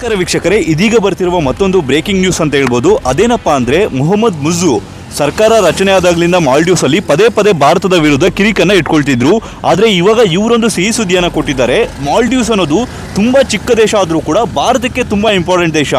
ನಮಸ್ಕಾರ ವೀಕ್ಷಕರೇ, ಇದೀಗ ಬರ್ತಿರುವ ಮತ್ತೊಂದು ಬ್ರೇಕಿಂಗ್ ನ್ಯೂಸ್ ಅಂತ ಹೇಳ್ಬೋದು. ಅದೇನಪ್ಪ ಅಂದ್ರೆ ಮೊಹಮ್ಮದ್ ಮುಜು ಸರ್ಕಾರ ರಚನೆ ಆದಾಗ್ಲಿಂದ ಮಾಲ್ಡೀವ್ಸ್ ಅಲ್ಲಿ ಪದೇ ಪದೇ ಭಾರತದ ವಿರುದ್ಧ ಕಿರಿಕನ್ನ ಇಟ್ಕೊಳ್ತಿದ್ರು. ಆದರೆ ಇವಾಗ ಇವರೊಂದು ಸಿಹಿ ಸುದ್ದಿಯನ್ನು ಕೊಟ್ಟಿದ್ದಾರೆ. ಮಾಲ್ಡೀವ್ಸ್ ಅನ್ನೋದು ತುಂಬಾ ಚಿಕ್ಕ ದೇಶ ಆದರೂ ಕೂಡ ಭಾರತಕ್ಕೆ ತುಂಬಾ ಇಂಪಾರ್ಟೆಂಟ್ ದೇಶ.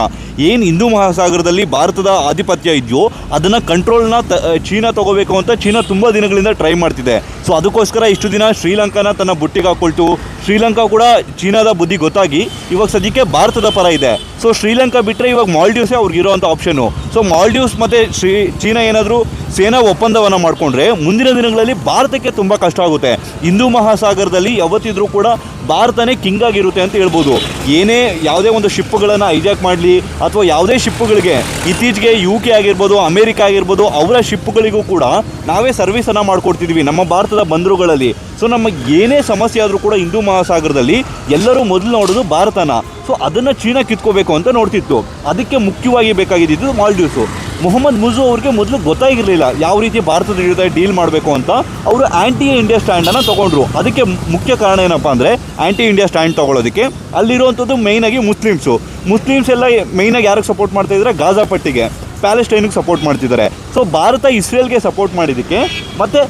ಏನ್ ಹಿಂದೂ ಮಹಾಸಾಗರದಲ್ಲಿ ಭಾರತದ ಆಧಿಪತ್ಯ ಇದೆಯೋ ಅದನ್ನು ಕಂಟ್ರೋಲ್ನ ತ ಚೀನಾ ತಗೋಬೇಕು ಅಂತ ಚೀನಾ ತುಂಬ ದಿನಗಳಿಂದ ಟ್ರೈ ಮಾಡ್ತಿದೆ. ಸೊ ಅದಕ್ಕೋಸ್ಕರ ಇಷ್ಟು ದಿನ ಶ್ರೀಲಂಕಾನ ತನ್ನ ಬುಟ್ಟಿಗೆ ಹಾಕೊಳ್ತು. ಶ್ರೀಲಂಕಾ ಕೂಡ ಚೀನಾದ ಬುದ್ಧಿ ಗೊತ್ತಾಗಿ ಇವಾಗ ಸದ್ಯಕ್ಕೆ ಭಾರತದ ಪರ ಇದೆ. ಸೊ ಶ್ರೀಲಂಕಾ ಬಿಟ್ಟರೆ ಇವಾಗ ಮಾಲ್ಡೀವ್ಸೇ ಅವ್ರಿಗೆ ಇರೋವಂಥ ಆಪ್ಷನು ಸೊ ಮಾಲ್ಡೀವ್ಸ್ ಮತ್ತು ಶ್ರೀ, ಚೀನಾ ಏನಾದರೂ ಸೇನಾ ಒಪ್ಪಂದವನ್ನು ಮಾಡಿಕೊಂಡ್ರೆ ಮುಂದಿನ ದಿನಗಳಲ್ಲಿ ಭಾರತಕ್ಕೆ ತುಂಬ ಕಷ್ಟ ಆಗುತ್ತೆ. ಹಿಂದೂ ಮಹಾಸಾಗರದಲ್ಲಿ ಯಾವತ್ತಿದ್ರೂ ಕೂಡ ಭಾರತನೇ ಕಿಂಗ್ ಆಗಿರುತ್ತೆ ಅಂತ ಹೇಳ್ಬೋದು. ಏನೇ ಯಾವುದೇ ಒಂದು ಶಿಪ್ಪುಗಳನ್ನು ಹೈಜಾಕ್ ಮಾಡಲಿ ಅಥವಾ ಯಾವುದೇ ಶಿಪ್ಪುಗಳಿಗೆ ಇತ್ತೀಚೆಗೆ ಯು ಕೆ ಆಗಿರ್ಬೋದು, ಅಮೇರಿಕ ಆಗಿರ್ಬೋದು, ಅವರ ಶಿಪ್ಪುಗಳಿಗೂ ಕೂಡ ನಾವೇ ಸರ್ವಿಸನ್ನು ಮಾಡಿಕೊಡ್ತಿದ್ವಿ ನಮ್ಮ ಭಾರತದ ಬಂದರುಗಳಲ್ಲಿ. ಸೊ ನಮ್ಮ ಏನೇ ಸಮಸ್ಯೆ ಆದರೂ ಕೂಡ ಹಿಂದೂ ಮಹಾಸಾಗರದಲ್ಲಿ ಎಲ್ಲರೂ ಮೊದಲು ನೋಡೋದು ಭಾರತನ. ಸೊ ಅದನ್ನು ಚೀನಾ ಕಿತ್ಕೋಬೇಕು ಅಂತ ನೋಡ್ತಿತ್ತು. ಅದಕ್ಕೆ ಮುಖ್ಯವಾಗಿ ಬೇಕಾಗಿದ್ದು ಮಾಲ್ಡೀವ್ಸು. ಮೊಹಮ್ಮದ್ ಮುಜು ಅವ್ರಿಗೆ ಮೊದಲು ಗೊತ್ತಾಗಿರಲಿಲ್ಲ ಯಾವ ರೀತಿ ಭಾರತದ ಜೊತೆ ಡೀಲ್ ಮಾಡಬೇಕು ಅಂತ. ಅವರು ಆ್ಯಂಟಿ ಇಂಡಿಯಾ ಸ್ಟ್ಯಾಂಡನ್ನು ತೊಗೊಂಡ್ರು. ಅದಕ್ಕೆ ಮುಖ್ಯ ಕಾರಣ ಏನಪ್ಪ ಅಂದರೆ ಆ್ಯಂಟಿ ಇಂಡಿಯಾ ಸ್ಟ್ಯಾಂಡ್ ತೊಗೊಳೋದಕ್ಕೆ ಅಲ್ಲಿರುವಂಥದ್ದು ಮೇಯ್ನಾಗಿ ಮುಸ್ಲಿಮ್ಸು. ಮುಸ್ಲಿಮ್ಸ್ ಎಲ್ಲ ಮೇಯ್ನಾಗಿ ಯಾರಿಗೆ ಸಪೋರ್ಟ್ ಮಾಡ್ತಾ ಇದ್ದಾರೆ? ಗಾಜಾ ಪಟ್ಟಿಗೆ, ಪ್ಯಾಲೆಸ್ಟೈನಿಗೆ ಸಪೋರ್ಟ್ ಮಾಡ್ತಿದ್ದಾರೆ. ಸೊ ಭಾರತ ಇಸ್ರೇಲ್ಗೆ ಸಪೋರ್ಟ್ ಮಾಡಿದ್ದಕ್ಕೆ ಮತ್ತು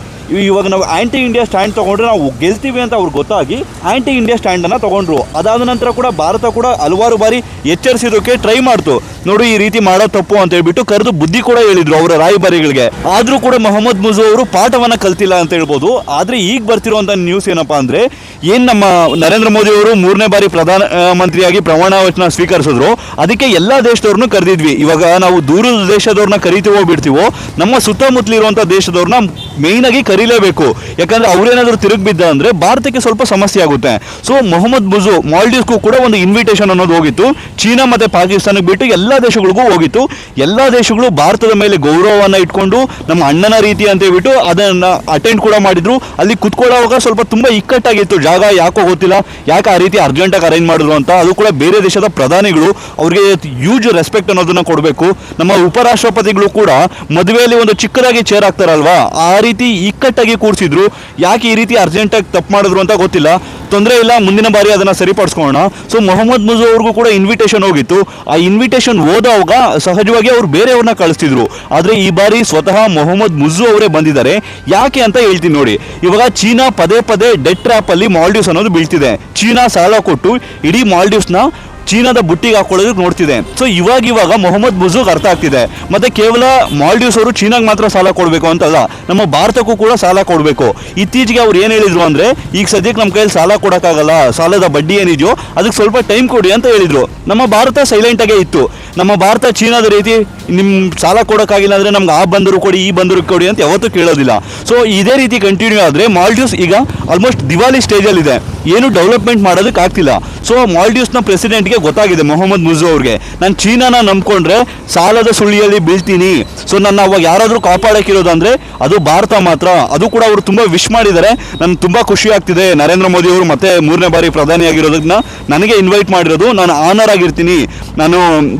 ಇವಾಗ ನಾವು ಆ್ಯಂಟಿ ಇಂಡಿಯಾ ಸ್ಟ್ಯಾಂಡ್ ತೊಗೊಂಡ್ರೆ ನಾವು ಗೆಲ್ತೀವಿ ಅಂತ ಅವ್ರಿಗೆ ಗೊತ್ತಾಗಿ ಆ್ಯಂಟಿ ಇಂಡಿಯಾ ಸ್ಟ್ಯಾಂಡನ್ನು ತೊಗೊಂಡ್ರು. ಅದಾದ ನಂತರ ಕೂಡ ಭಾರತ ಕೂಡ ಹಲವಾರು ಬಾರಿ ಎಚ್ಚರಿಸಿದಕ್ಕೆ ಟ್ರೈ ಮಾಡ್ತು. ನೋಡಿ, ಈ ರೀತಿ ಮಾಡೋ ತಪ್ಪು ಅಂತ ಹೇಳ್ಬಿಟ್ಟು ಕರೆದು ಬುದ್ಧಿ ಕೂಡ ಹೇಳಿದ್ರು ಅವರ ರಾಯಭಾರಿಗಳಿಗೆ. ಆದ್ರೂ ಕೂಡ ಮೊಹಮ್ಮದ್ ಮುಜು ಅವರು ಪಾಠವನ್ನ ಕಲ್ತಿಲ್ಲ ಅಂತ ಹೇಳ್ಬೋದು. ಆದ್ರೆ ಈಗ ಬರ್ತಿರುವಂತ ನ್ಯೂಸ್ ಏನಪ್ಪ ಅಂದ್ರೆ, ಏನ್ ನಮ್ಮ ನರೇಂದ್ರ ಮೋದಿ ಅವರು ಮೂರನೇ ಬಾರಿ ಪ್ರಧಾನ ಮಂತ್ರಿಯಾಗಿ ಪ್ರಮಾಣ ವಚನ ಸ್ವೀಕರಿಸಿದ್ರು. ಅದಕ್ಕೆ ಎಲ್ಲ ದೇಶದವ್ರನ್ನೂ ಕರೆದಿದ್ವಿ. ಇವಾಗ ನಾವು ದೂರದ ದೇಶದವ್ರನ್ನ ಕರಿತೀವೋ ಬಿಡ್ತೀವೋ, ನಮ್ಮ ಸುತ್ತಮುತ್ತಲಿರುವಂಥ ದೇಶದವ್ರನ್ನ ಆಗಿ ಕರೀಲೇಬೇಕು. ಯಾಕಂದ್ರೆ ಅವ್ರೇನಾದರೂ ತಿರುಗಿ ಬಿದ್ದ ಅಂದ್ರೆ ಭಾರತಕ್ಕೆ ಸ್ವಲ್ಪ ಸಮಸ್ಯೆ ಆಗುತ್ತೆ. ಸೊ ಮೊಹಮ್ಮದ್ ಬುಜು ಮಾಲ್ಡೀವ್ಸ್ಗೂ ಕೂಡ ಒಂದು ಇನ್ವಿಟೇಷನ್ ಅನ್ನೋದು ಹೋಗಿತ್ತು. ಚೀನಾ ಮತ್ತೆ ಪಾಕಿಸ್ತಾನಕ್ಕೆ ಬಿಟ್ಟು ಎಲ್ಲ ದೇಶಗಳಿಗೂ ಹೋಗಿತ್ತು. ಎಲ್ಲ ದೇಶಗಳು ಭಾರತದ ಮೇಲೆ ಗೌರವವನ್ನು ಇಟ್ಕೊಂಡು ನಮ್ಮ ಅಣ್ಣನ ರೀತಿ ಅಂತ ಹೇಳ್ಬಿಟ್ಟು ಅದನ್ನು ಅಟೆಂಡ್ ಕೂಡ ಮಾಡಿದ್ರು. ಅಲ್ಲಿ ಕುತ್ಕೊಳ್ಳೋವಾಗ ಸ್ವಲ್ಪ ತುಂಬ ಇಕ್ಕಟ್ಟಾಗಿತ್ತು. ಜಾಗ ಯಾಕೋ ಗೊತ್ತಿಲ್ಲ. ಯಾಕೆ ಆ ರೀತಿ ಅರ್ಜೆಂಟಾಗಿ ಅರೇಂಜ್ ಮಾಡಿದ್ರು ಅಂತ. ಅದು ಕೂಡ ಬೇರೆ ದೇಶದ ಪ್ರಧಾನಿಗಳು ಅವ್ರಿಗೆ ಯೂಜ್ ರೆಸ್ಪೆಕ್ಟ್ ಅನ್ನೋದನ್ನ ಕೊಡಬೇಕು. ನಮ್ಮ ಉಪರಾಷ್ಟ್ರಪತಿಗಳು ಕೂಡ ಮದುವೆಯಲ್ಲಿ ಒಂದು ಚಿಕ್ಕದಾಗಿ ಚೇರ್ ಆಗ್ತಾರಲ್ವಾ ಆ ರೀತಿ ಇಕ್ಕಟ್ಟಾಗಿ ಕೂರಿಸಿದ್ರು. ಯಾಕೆ ಈ ರೀತಿ ಅರ್ಜೆಂಟಾಗಿ ತಪ್ಪು ಮಾಡಿದ್ರು ಅಂತ ಗೊತ್ತಿಲ್ಲ. ತೊಂದರೆ ಇಲ್ಲ. ಮುಂದಿನ ಬಾರಿ ಅದನ್ನ ಸರಿಪಡಿಸ್ಕೊಳ್ಳೋಣ. ಸೊ ಮೊಹಮ್ಮದ್ ಮುಜು ಅವ್ರಿಗೂ ಕೂಡ ಇನ್ವಿಟೇಷನ್ ಹೋಗಿತ್ತು. ಆ ಇನ್ವಿಟೇಷನ್ ಹೋದಾಗ ಸಹಜವಾಗಿ ಅವರು ಬೇರೆಯವ್ರನ್ನ ಕಳಿಸ್ತಿದ್ರು. ಆದರೆ ಈ ಬಾರಿ ಸ್ವತಃ ಮೊಹಮ್ಮದ್ ಮುಜು ಅವರೇ ಬಂದಿದ್ದಾರೆ. ಯಾಕೆ ಅಂತ ಹೇಳ್ತೀನಿ ನೋಡಿ. ಇವಾಗ ಚೀನಾ ಪದೇ ಪದೇ ಡೆಟ್ ಟ್ರ್ಯಾಪ್ ಅಲ್ಲಿ ಮಾಲ್ಡೀವ್ಸ್ ಅನ್ನೋದು ಬೀಳ್ತಿದೆ. ಚೀನಾ ಸಾಲ ಕೊಟ್ಟು ಇಡೀ ಮಾಲ್ಡೀವ್ಸ್ನ ಚೀನಾದ ಬುಟ್ಟಿಗೆ ಹಾಕೊಳ್ಳೋದಕ್ಕೆ ನೋಡ್ತಿದೆ. ಸೊ ಇವಾಗ ಇವಾಗ ಮೊಹಮ್ಮದ್ ಬುಜುಗ್ ಅರ್ಥ ಆಗ್ತಿದೆ. ಮತ್ತೆ ಕೇವಲ ಮಾಲ್ಡೀವ್ಸ್ ಅವರು ಚೀನಾಗೆ ಮಾತ್ರ ಸಾಲ ಕೊಡಬೇಕು ಅಂತಲ್ಲ ನಮ್ಮ ಭಾರತಕ್ಕೂ ಕೂಡ ಸಾಲ ಕೊಡಬೇಕು. ಇತ್ತೀಚೆಗೆ ಅವ್ರು ಏನು ಹೇಳಿದ್ರು ಅಂದ್ರೆ, ಈಗ ಸದ್ಯಕ್ಕೆ ನಮ್ಮ ಕೈಯಲ್ಲಿ ಸಾಲ ಕೊಡೋಕ್ಕಾಗಲ್ಲ, ಸಾಲದ ಬಡ್ಡಿ ಏನಿದೆಯೋ, ಅದಕ್ಕೆ ಸ್ವಲ್ಪ ಟೈಮ್ ಕೊಡಿ ಅಂತ ಹೇಳಿದ್ರು. ನಮ್ಮ ಭಾರತ ಸೈಲೆಂಟ್ ಆಗೇ ಇತ್ತು. ನಮ್ಮ ಭಾರತ ಚೀನಾದ ರೀತಿ ನಿಮ್ ಸಾಲ ಕೊಡೋಕ್ಕಾಗಿಲ್ಲ ಅಂದ್ರೆ ನಮ್ಗೆ ಆ ಬಂದರು ಕೊಡಿ, ಈ ಬಂದರು ಕೊಡಿ ಅಂತ ಯಾವತ್ತೂ ಕೇಳೋದಿಲ್ಲ. ಸೊ ಇದೇ ರೀತಿ ಕಂಟಿನ್ಯೂ ಆದರೆ ಮಾಲ್ಡೀವ್ಸ್ ಈಗ ಆಲ್ಮೋಸ್ಟ್ ದಿವಾಲಿ ಸ್ಟೇಜಲ್ಲಿ ಇದೆ. ಏನು ಡೆವಲಪ್ಮೆಂಟ್ ಮಾಡೋದಕ್ಕೆ ಆಗ್ತಿಲ್ಲ ಸೊ ನ ಪ್ರೆಸಿಡೆಂಟ್ಗೆ ಗೊತ್ತಾಗಿದೆ ಮೊಹಮ್ಮದ್ ಮುಜು ಅವ್ರಿಗೆ. ನಾನು ಚೀನಾನ ನಂಬ್ಕೊಂಡ್ರೆ ಸಾಲದ ಸುಳಿಯಲ್ಲಿ ಬೀಳ್ತೀನಿ. ಸೊ ನನ್ನ ಅವಾಗ ಯಾರಾದರೂ ಕಾಪಾಡೋಕ್ಕಿರೋದಂದ್ರೆ ಅದು ಭಾರತ ಮಾತ್ರ. ಅದು ಕೂಡ ಅವರು ತುಂಬ ವಿಶ್ ಮಾಡಿದ್ದಾರೆ. ನನಗೆ ತುಂಬ ಖುಷಿ ಆಗ್ತಿದೆ. ನರೇಂದ್ರ ಮೋದಿ ಅವರು ಮತ್ತೆ ಮೂರನೇ ಬಾರಿ ಪ್ರಧಾನಿಯಾಗಿರೋದನ್ನ ನನಗೆ ಇನ್ವೈಟ್ ಮಾಡಿರೋದು. ನಾನು ಆನರ್ ಆಗಿರ್ತೀನಿ. ನಾನು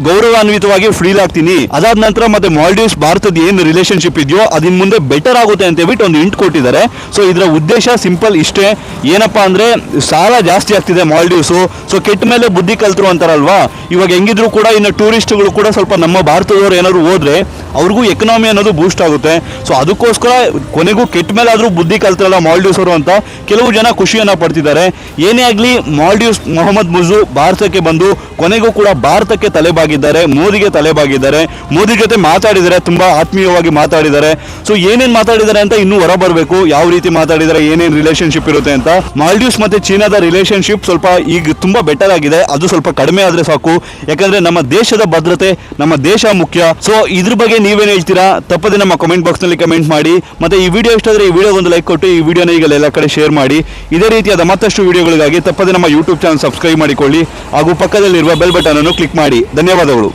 ಗೌರವಾನ್ವಿತವಾಗಿ ಫ್ರೀಲ್ ಆಗ್ತೀನಿ ಅದಾದ ನಂತರ ಮತ್ತೆ ಮಾಲ್ಡೀವ್ಸ್ ಭಾರತದ ಏನು ರಿಲೇಶನ್ಶಿಪ್ ಇದೆಯೋ ಅದಿನ್ ಮುಂದೆ ಬೆಟರ್ ಆಗುತ್ತೆ ಅಂತ ಹೇಳ್ಬಿಟ್ಟು ಒಂದು ಇಂಟ್ ಕೊಟ್ಟಿದ್ದಾರೆ. ಸೊ ಇದರ ಉದ್ದೇಶ ಸಿಂಪಲ್ ಇಷ್ಟೇ. ಏನಪ್ಪಾ ಅಂದ್ರೆ ಸಾಲ ಜಾಸ್ತಿ ಆಗ್ತಿದೆ ಮಾಲ್ಡೀವ್ಸು. ಸೊ ಕೆಟ್ಟ ಮೇಲೆ ಬುದ್ಧಿ ಕಲ್ತರು ಅಂತಾರಲ್ವಾ? ಇವಾಗ ಹೆಂಗಿದ್ರು ಕೂಡ ಇನ್ನು ಟೂರಿಸ್ಟ್ಗಳು ಕೂಡ ಸ್ವಲ್ಪ ನಮ್ಮ ಭಾರತದವರು ಏನಾದ್ರು ಹೋದ್ರೆ ಅವ್ರಿಗೂ ಎಕನಾಮಿ ಅನ್ನೋದು ಬೂಸ್ಟ್ ಆಗುತ್ತೆ. ಸೊ ಅದಕ್ಕೋಸ್ಕರ ಕೊನೆಗೂ ಕೆಟ್ಟ ಮೇಲೆ ಆದರೂ ಬುದ್ಧಿ ಕಲ್ತರಲ್ಲ ಮಾಲ್ಡೀವ್ಸ್ ಅವರು ಅಂತ ಕೆಲವು ಜನ ಖುಷಿಯನ್ನ ಪಡ್ತಿದ್ದಾರೆ. ಏನೇ ಆಗಲಿ ಮಾಲ್ಡೀವ್ಸ್ ಮೊಹಮ್ಮದ್ ಮುಜು ಭಾರತಕ್ಕೆ ಬಂದು ಕೊನೆಗೂ ಕೂಡ ಭಾರತಕ್ಕೆ ತಲೆಬಾಗಿದ್ದಾರೆ, ಮೋದಿಗೆ ತಲೆಬಾಗಿದ್ದಾರೆ. ಮೋದಿ ಜೊತೆ ಮಾತಾಡಿದ್ದಾರೆ ತುಂಬಾ ಆತ್ಮೀಯವಾಗಿ ಮಾತಾಡಿದ್ದಾರೆ. ಸೊ ಏನೇನು ಮಾತಾಡಿದ್ದಾರೆ ಅಂತ ಇನ್ನೂ ಹೊರ ಬರಬೇಕು ಯಾವ ರೀತಿ ಮಾತಾಡಿದ್ದಾರೆ ಏನೇನು ರಿಲೇಶನ್ಶಿಪ್ ಇರುತ್ತೆ ಅಂತ. ಮಾಲ್ಡೀವ್ಸ್ ಮತ್ತೆ ಚೀನಾದ ರಿಲೇಶನ್ಶಿಪ್ ಸ್ವಲ್ಪ ಈಗ ತುಂಬಾ ಬೆಟರ್ ಆಗಿದೆ. ಅದು ಸ್ವಲ್ಪ ಕಡಿಮೆ ಆದ್ರೆ ಸಾಕು. ಯಾಕಂದ್ರೆ ನಮ್ಮ ದೇಶದ ಭದ್ರತೆ, ನಮ್ಮ ದೇಶ ಮುಖ್ಯ. ಸೊ ಇದ್ರ ಬಗ್ಗೆ ನೀವೇನು ಹೇಳ್ತೀರಾ? ತಪ್ಪದೆ ನಮ್ಮ ಕಮೆಂಟ್ ಬಾಕ್ಸ್ನಲ್ಲಿ ಕಮೆಂಟ್ ಮಾಡಿ. ಮತ್ತೆ ಈ ವಿಡಿಯೋ ಇಷ್ಟ ಈ ವಿಡಿಯೋ ಒಂದು ಲೈಕ್ ಕೊಟ್ಟು, ಈ ವಿಡಿಯೋನ ಈಗ ಎಲ್ಲ ಕಡೆ ಶೇರ್ ಮಾಡಿ. ಇದೇ ರೀತಿಯಾದ ಮತ್ತಷ್ಟು ವಿಡಿಯೋಗಳಿಗಾಗಿ ತಪ್ಪದೆ ನಮ್ಮ ಯೂಟ್ಯೂಬ್ ಚಾನಲ್ ಸಬ್ಸ್ಕ್ರೈಬ್ ಮಾಡಿಕೊಳ್ಳಿ. ಹಾಗೂ ಪಕ್ಕದಲ್ಲಿರುವ ಬೆಲ್ ಬಟನ್ ಅನ್ನು ಕ್ಲಿಕ್ ಮಾಡಿ. ಧನ್ಯವಾದಗಳು.